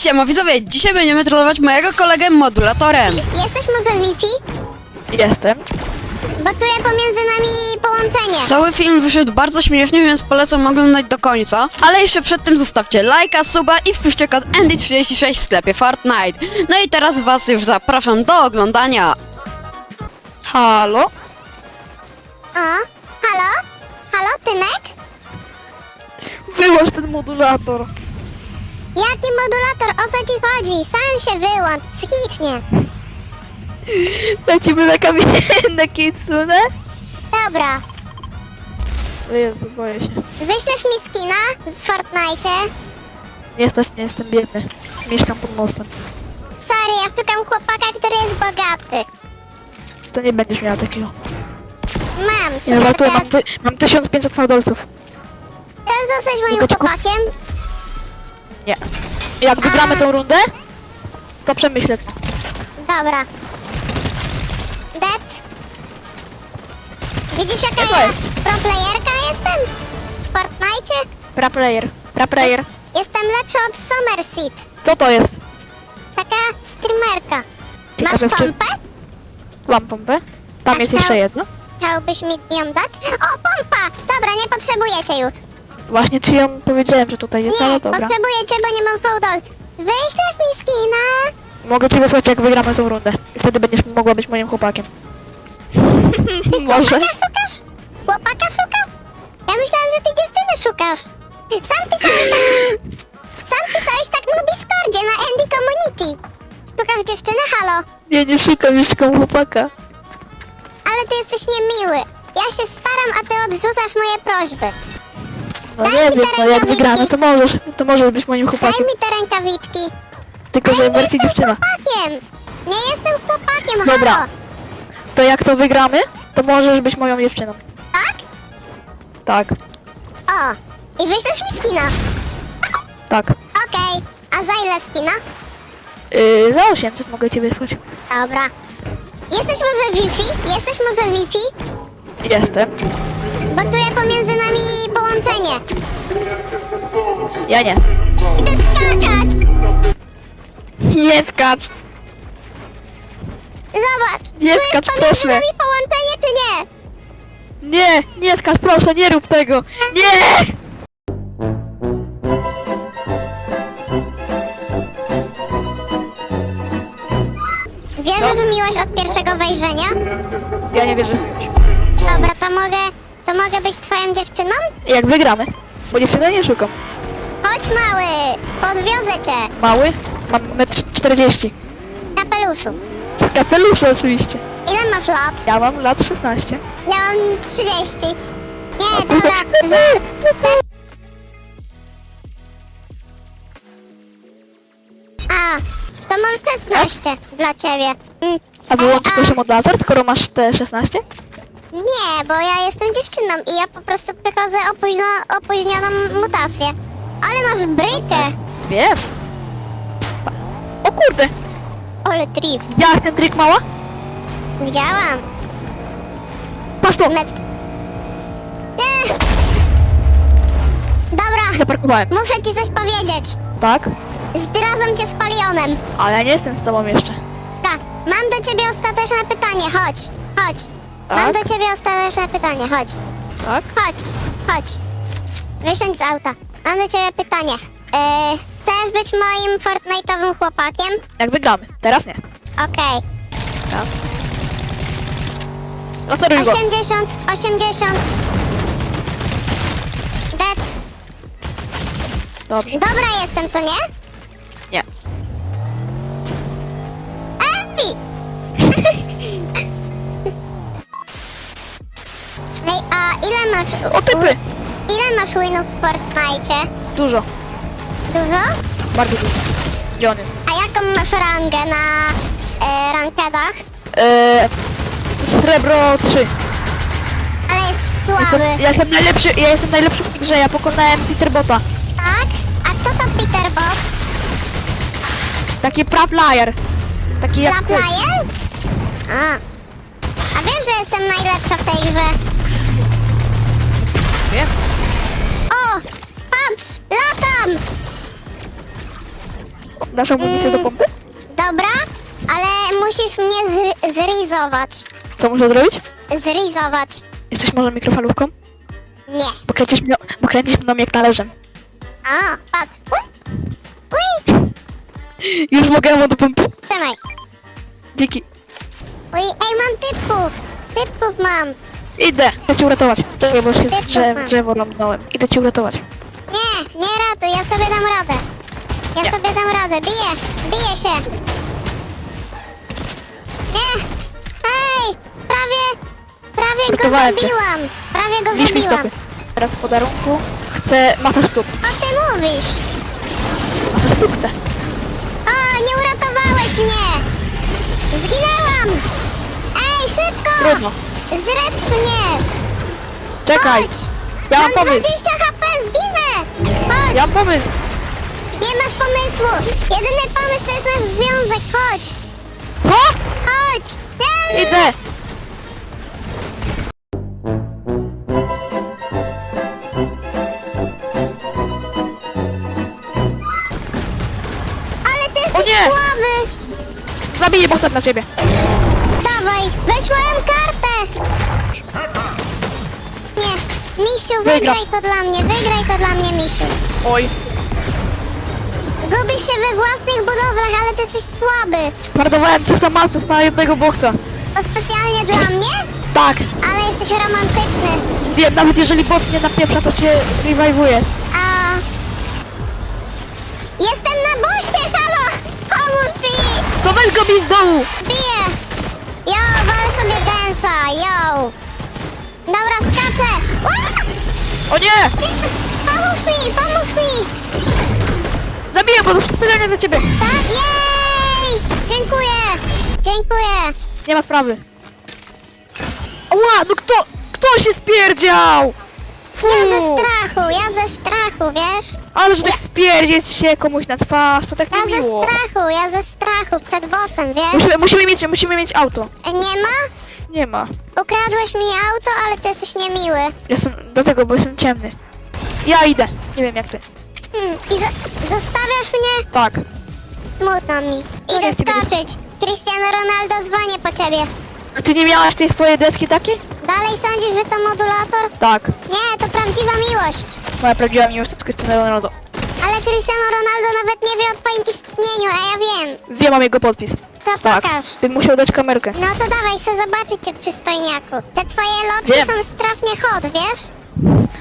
Siema widzowie, dzisiaj będziemy trollować mojego kolegę modulatorem. Jesteś może Wi-Fi? Jestem. Bo tu jest pomiędzy nami połączenie. Cały film wyszedł bardzo śmiesznie, więc polecam oglądać do końca. Ale jeszcze przed tym zostawcie lajka, suba i wpiszcie kod Andy36 w sklepie Fortnite. No i teraz was już zapraszam do oglądania. Halo? O, halo? Halo, Tymek? Wyłącz ten modulator. Jaki modulator? O co ci chodzi? Sam się wyłącz, psychicznie. Lecimy na kamienne kitsune? Dobra. O Jezu, boję się. Wyślesz mi skina w Fortnite? Nie stać, nie jestem biedny. Mieszkam pod mostem. Sorry, ja szukam chłopaka, który jest bogaty. To nie będziesz miał takiego. Mam, Ja super. żartuję, Ja, mam, ty, mam 1500 fałdolców. Chcesz zostać moim Tylko- chłopakiem? Nie. Jak wygramy tą rundę, to przemyślę. Dobra. Dead. Widzisz jaka Co ja jest? pro playerka jestem? W Fortnite? Pra player. Pra player. Jestem lepsza od Summerseed. Co to jest? Taka streamerka. Masz Ciekawe, czym- pompę? Mam pompę. Tam A jest chciał- jeszcze jedno. Chciałbyś mi ją dać? O, pompa! Dobra, nie potrzebuję cię już. Właśnie ci ją powiedziałem, że tutaj jest, Nie, ale dobra. potrzebuję cię, bo nie mam fałdol. Wyślesz mi skina. Mogę ci wysłać, jak wygramy tą rundę. I wtedy będziesz mogła być moim chłopakiem. Może. Chłopaka szukasz? Chłopaka szukasz? Ja myślałam, że ty dziewczyny szukasz. Sam pisałeś tak... Sam pisałeś tak na Discordzie, na Andy Community. Szukasz dziewczyny? Halo? Nie, nie szukam, już szukam chłopaka. Ale ty jesteś niemiły. Ja się staram, a ty odrzucasz moje prośby. No Daj nie mi wiem, te no jak rękawiczki. wygramy, to możesz, to możesz być moim Daj chłopakiem. mi te rękawiczki. Tylko, że Ja nie wersji jestem dziewczyna. chłopakiem. Nie jestem chłopakiem, Dobra. halo. To jak to wygramy, to możesz być moją dziewczyną. Tak? Tak, O. I wyślesz mi skina. tak. Okej. A za ile skina? Yy, za 800 mogę ci wysłać. Dobra. Jesteś może Wi-Fi? Jesteś może Wi-Fi? Jestem. Bo tu jest pomiędzy nami połączenie. Ja nie. Idę skakać! Nie skacz! Zobacz! Nie tu jest skacz, pomiędzy proszę. nami połączenie, czy nie? Nie, nie skacz, proszę, nie rób tego! Nie! Wierzysz w miłość od pierwszego wejrzenia? Ja nie wierzę w miłość. Dobra, to mogę... Mogę być twoją dziewczyną? Jak wygramy? Bo dziewczyny nie szukam. Chodź mały! Podwiozę cię! Mały? Mam 1,40 m. Kapeluszu. W kapeluszu oczywiście. Ile masz lat? Ja mam lat 16. Ja mam 30. Nie, dobra, żart. A, to mam 16 dla ciebie. Mm. A wyłączysz Ej, modulator, skoro masz te 16? Nie, bo ja jestem dziewczyną i ja po prostu przechodzę opóźno, opóźnioną mutację. Ale masz brykę. Wiem. Pa- O kurde! Ale drift. Jak ten trik mała? Widziałam. Patrz to! Metr. Nie. Dobra, Zaparkowałem. muszę ci coś powiedzieć. Tak? Zdradzam cię z palionem. Ale ja nie jestem z tobą jeszcze. Dobra, mam do ciebie ostateczne pytanie, chodź, chodź. Mam Tak? do ciebie ostateczne pytanie, chodź, Tak? chodź, chodź. Wysiądź z auta. Mam do ciebie pytanie. Eee, chcesz być moim Fortnite'owym chłopakiem? Jak wygramy. Teraz nie. Okej. Laseruj go. 80, 80. Dead. Dobrze. Dobra jestem, co? Nie. Masz... O typy! Ile masz winów w Fortnite? Dużo. Dużo? Bardzo dużo. Gdzie on jest? A jaką masz rangę na e, rankedach? Eee, srebro 3. Ale jest słaby. Jestem, ja jestem najlepszy, ja jestem najlepszy w tej grze, ja pokonałem Peterbota. Tak? A kto to Peter Bob? Taki praplayer. Taki jak ty. Plaplayer? A. A wiem, że jestem najlepsza w tej grze. Wiem. O! Patrz! Latam! Dasz amunicję do pompy? Dobra, ale musisz mnie zry- zrizować. Co muszę zrobić? Zrizować. Jesteś może mikrofalówką? Nie. Bo kręcisz, mną, bo kręcisz mną jak należem. A, patrz. Uj, uj, Już mogę ammo do pompy? trzymaj. Dzięki. Uj, ej, mam typków. Typków mam. Idę. Chcę cię uratować. Czekaj, bo się Ty, drzew, drzewo lądnąłem. Idę cię uratować. Nie, nie ratuj, ja sobie dam radę. Ja Nie. sobie dam radę, biję, biję się. Nie, ej, prawie, prawie go zabiłam. Prawie go mi zabiłam. stopy. Teraz w podarunku chcę masaż stóp. O ty mówisz? Masaż stóp chcę. O, nie uratowałeś mnie. Zginęłam. Ej, szybko. Trudno. Zresp mnie. Czekaj. Chodź. Ja mam Mam pomysł. 20 HP, zginę. Chodź. Ja mam pomysł. Nie masz pomysłu! Jedyny pomysł to jest nasz związek, chodź! Co? Chodź! Nie! Idę. Ale ty jesteś nie! słaby! Zabiję bohater na ciebie. Dawaj, weź moją kartę! Misiu, wygraj to dla mnie, wygraj to dla mnie, Misiu. Oj. Gubisz się we własnych budowlach, ale ty jesteś słaby. Mordowałem cię na masę na jednego boksa. To specjalnie dla mnie? Tak. Ale jesteś romantyczny. Wiem, nawet jeżeli boss nie napieprza, to cię rewajwuje. A... Jestem na boście, halo! Pomóż mi! To weź go bij z dołu. Biję! O nie! Pomóż mi, pomóż mi! Zabiję, bo to specjalnie dla ciebie. Tak, jej! Dziękuję! Dziękuję! Nie ma sprawy. Ła, no kto, kto się spierdział? Fu. Ja ze strachu, ja ze strachu, wiesz? Ale że tak spierdzieć się komuś na twarz, to tak Ja nie ze miło. strachu, ja ze strachu przed bossem, wiesz? Musimy, musimy mieć, musimy mieć auto. E, Nie ma? Nie ma. Ukradłeś mi auto, ale ty jesteś niemiły. Jestem, do tego, bo jestem ciemny. Ja idę. Nie wiem jak ty. Hmm, I zo- zostawiasz mnie? Tak. Smutno mi. No Idę skoczyć. Cristiano Ronaldo dzwonię po ciebie. A ty nie miałaś tej swojej deski takiej? Dalej sądzisz, że to modulator? Tak. Nie, to prawdziwa miłość. Moja prawdziwa miłość to Cristiano Ronaldo. Ale Cristiano Ronaldo nawet nie wie o twoim istnieniu, a ja wiem. Wiem, mam jego podpis. To Tak. pokaż. Bym musiał dać kamerkę. No to dawaj, chcę zobaczyć cię, przystojniaku. Te twoje lotki Wiem. są strasznie hot, wiesz?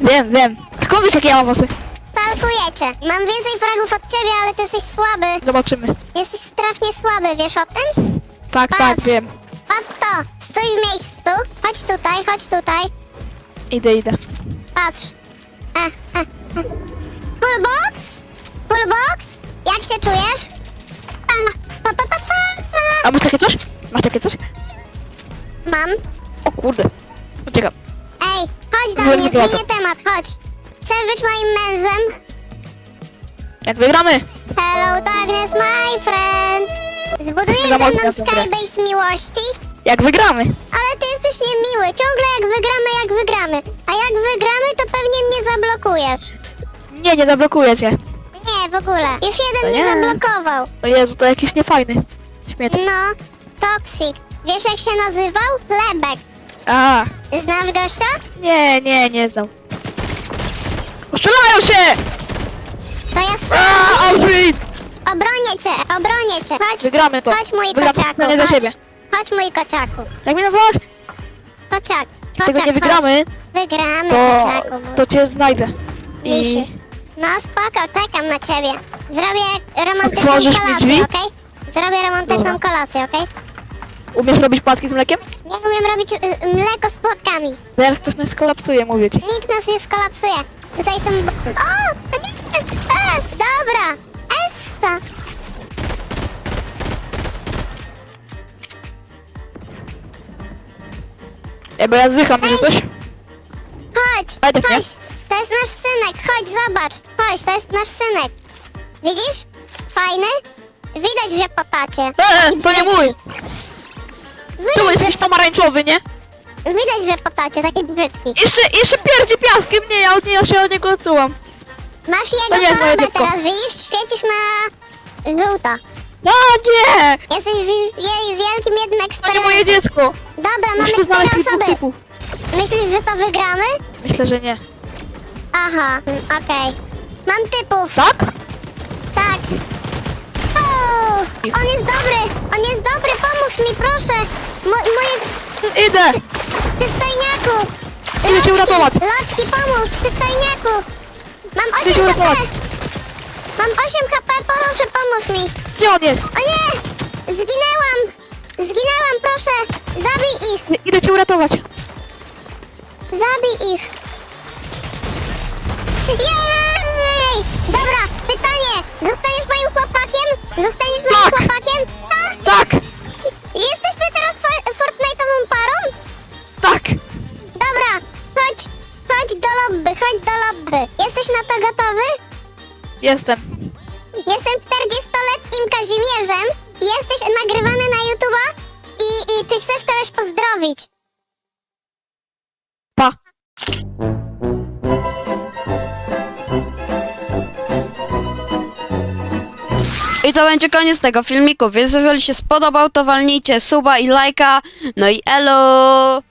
Wiem, wiem. Skąd wiesz jakie ja mam włosy? Stalkujecie. Mam więcej fragów od ciebie, ale ty jesteś słaby. Zobaczymy. Jesteś strasznie słaby, wiesz o tym? Tak, tak, Patrz. wiem. Patrz to. Stój w miejscu. Chodź tutaj, chodź tutaj. Idę, idę. Patrz. Box? Full box? Jak się czujesz? Pa, pa, pa, pa. A masz takie coś? Masz takie coś? Mam. O kurde. Uciekam. Ej, chodź do Byłem mnie, zmienię temat, chodź. Chcę być moim mężem? Jak wygramy? Hello darkness, my friend. Zbudujesz ze mną skybase miłości? Jak wygramy? Ale ty jesteś niemiły, ciągle jak wygramy, jak wygramy. A jak wygramy, to pewnie mnie zablokujesz. Nie, nie zablokuję cię. Nie, w ogóle. Już jeden mnie nie. zablokował. O Jezu, to jakiś niefajny. No, Toxic. Wiesz jak się nazywał? Lebek. A, Znasz gościa? nie, nie, nie znam. Strzelają się! To ja A, strzelam. Auschwitz! Obronię cię, obronię cię. Chodź, Wygramy to. chodź mój Wygramy kociaku, nie dla chodź. ciebie. Chodź mój kociaku. Jak mnie nazwałaś? Kociak, Jak tego kociak, nie wygramy, chodź. Wygramy, to, kociaku mój. to cię znajdę. Misiu. I No spoko, czekam na ciebie. Zrobię romantyczną Otworzysz mi kolację, drzwi? okej? Zrobię romantyczną Dobra. kolację, okej? umiesz robić płatki z mlekiem? Nie umiem robić y, mleko z płotkami. Zaraz ktoś nas skolapsuje, mówię ci. Nikt nas nie skolapsuje. Tutaj są... O! nie, E, dobra! Essa! Ej, bo ja zdycham, że coś? Chodź! Ale też nie. Chodź! To jest nasz synek, chodź, zobacz! Chodź, to jest nasz synek. Widzisz? Fajny? Widać, że po tacie. Eee, to nie mój! Tu Widać, jesteś pomarańczowy, nie? widać, że po tacie, taki brzydki. Jeszcze, jeszcze pierdzi piaskiem, nie, ja od ja się od niego odsułam. Masz To jego nie jest moje chorobę dziecko. teraz, widzisz? Świecisz na Żółto. No nie! Jesteś wi- wielkim jednym To nie eksperymentem. moje dziecko! Dobra, mamy Muszę cztery osoby. typów. Myślisz, że to wygramy? Myślę, że nie. Aha, mm, okej. Mam typów. Tak. On jest dobry, on jest dobry, pomóż mi, proszę. Mo moje Idę! przystojniaku. Idę cię uratować. Loczki, pomóż, przystojniaku. Mam Idę 8 cię HP. uratować. Mam 8 HP, proszę, pomóż mi. Gdzie on jest? O nie! Zginęłam! Zginęłam, proszę! Zabij ich! I- Idę cię uratować. Zabij ich! Jej! Moim Tak. chłopakiem? Tak! Tak! Jesteśmy teraz fo- Fortnite'ową parą? Tak! Dobra, chodź, chodź do lobby, chodź do lobby. Jesteś na to gotowy? Jestem. Jestem 40-letnim Kazimierzem i jesteś nagrywany na YouTube'a i, i ty chcesz kogoś pozdrowić. Pa. I to będzie koniec tego filmiku, więc jeżeli się spodobał, to walnijcie suba i lajka. No i elo!